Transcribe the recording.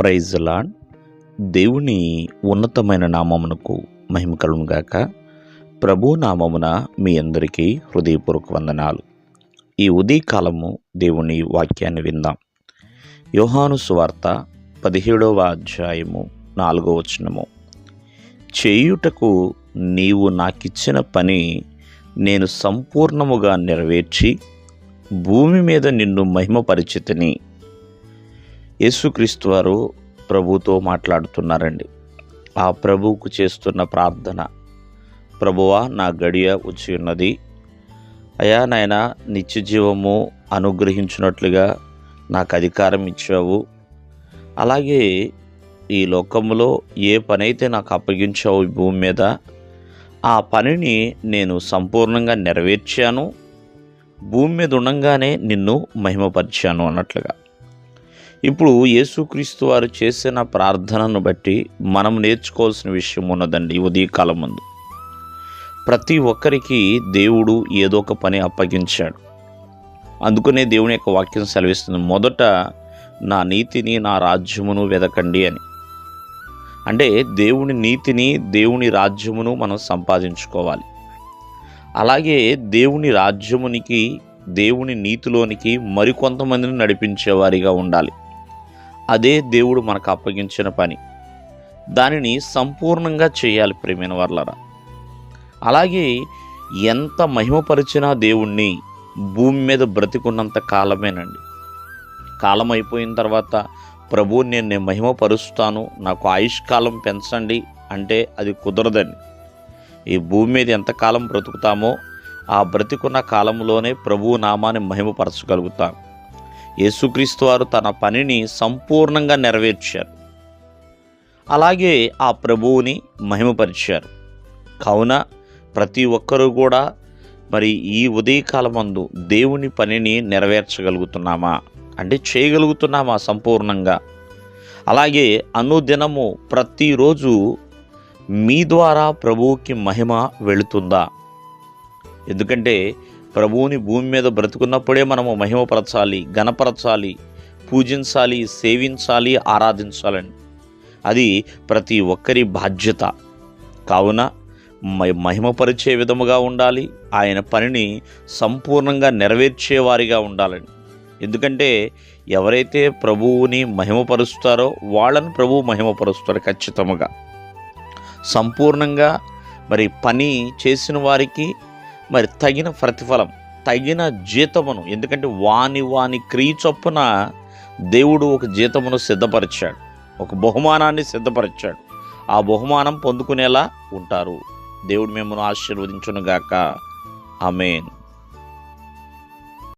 Praise lord దేవుని ఉన్నతమైన నామమునకు మహిమ కలుగుగాక ప్రభు నామమున మీ అందరికీ హృదయపూర్వక వందనాలు. ఈ ఉదయకాలము దేవుని వాక్యాన్ని విందాం. యోహాను సువార్త పదిహేడవ అధ్యాయము నాలుగో వచనము. చేయుటకు నీవు నాకిచ్చిన పని నేను సంపూర్ణముగా నెరవేర్చి భూమి మీద నిన్ను మహిమపరిచితిని. యేసుక్రీస్తు వారు ప్రభుతో మాట్లాడుతున్నారండి. ఆ ప్రభువుకు చేస్తున్న ప్రార్థన ప్రభువా నా గడియ వచ్చి ఉన్నది. అయా నాయన నిత్య జీవము అనుగ్రహించినట్లుగా నాకు అధికారం ఇచ్చావు. అలాగే ఈ లోకంలో ఏ పనైతే నాకు అప్పగించావు ఈ భూమి మీద ఆ పనిని నేను సంపూర్ణంగా నెరవేర్చాను. భూమి మీద ఉండగానే నిన్ను మహిమపరిచాను అన్నట్లుగా. ఇప్పుడు యేసుక్రీస్తు వారు చేసిన ప్రార్థనను బట్టి మనం నేర్చుకోవాల్సిన విషయం ఉన్నదండి ఉదయకాలం ముందు. ప్రతి ఒక్కరికి దేవుడు ఏదో ఒక పని అప్పగించాడు. అందుకనే దేవుని యొక్క వాక్యం సెలవిస్తుంది. మొదట నా నీతిని నా రాజ్యమును వెదకండి అని. అంటే దేవుని నీతిని దేవుని రాజ్యమును మనం సంపాదించుకోవాలి. అలాగే దేవుని రాజ్యమునికి దేవుని నీతిలోనికి మరికొంతమందిని నడిపించేవారిగా ఉండాలి. అదే దేవుడు మనకు అప్పగించిన పని. దానిని సంపూర్ణంగా చేయాలి ప్రేమైన వర్లరా. అలాగే ఎంత మహిమపరిచినా దేవుణ్ణి భూమి మీద బ్రతికున్నంత కాలమేనండి. కాలం అయిపోయిన తర్వాత ప్రభు నేను నేను మహిమపరుస్తాను నాకు ఆయుష్కాలం పెంచండి అంటే అది కుదరదండి. ఈ భూమి మీద ఎంతకాలం బ్రతుకుతామో ఆ బ్రతికున్న కాలంలోనే ప్రభువు నామాన్ని మహిమపరచగలుగుతాం. యేసుక్రీస్తు వారు తన పనిని సంపూర్ణంగా నెరవేర్చారు. అలాగే ఆ ప్రభువుని మహిమపరిచారు. కావున ప్రతి ఒక్కరూ కూడా మరి ఈ ఉదయకాలమందు దేవుని పనిని నెరవేర్చగలుగుతున్నామా? అంటే చేయగలుగుతున్నామా సంపూర్ణంగా? అలాగే అనుదినము ప్రతిరోజు మీ ద్వారా ప్రభువుకి మహిమ వెళుతుందా? ఎందుకంటే ప్రభువుని భూమి మీద బ్రతుకున్నప్పుడే మనము మహిమపరచాలి గణపరచాలి పూజించాలి సేవించాలి ఆరాధించాలని అది ప్రతి ఒక్కరి బాధ్యత. కావున మహిమపరిచే విధముగా ఉండాలి ఆయన పనిని సంపూర్ణంగా నెరవేర్చేవారిగా ఉండాలని ఎందుకంటే ఎవరైతే ప్రభువుని మహిమపరుస్తారో వాళ్ళని ప్రభువు మహిమపరుస్తారు ఖచ్చితముగా. సంపూర్ణంగా మరి పని చేసిన వారికి మరి తగిన ప్రతిఫలం తగిన జీతమును ఎందుకంటే వాని వాని క్రియ చొప్పున దేవుడు ఒక జీతమును సిద్ధపరిచాడు ఒక బహుమానాన్ని సిద్ధపరిచాడు. ఆ బహుమానం పొందుకునేలా ఉంటారు. దేవుడు మిమ్మల్ని ఆశీర్వదించునుగాక. ఆమెన్.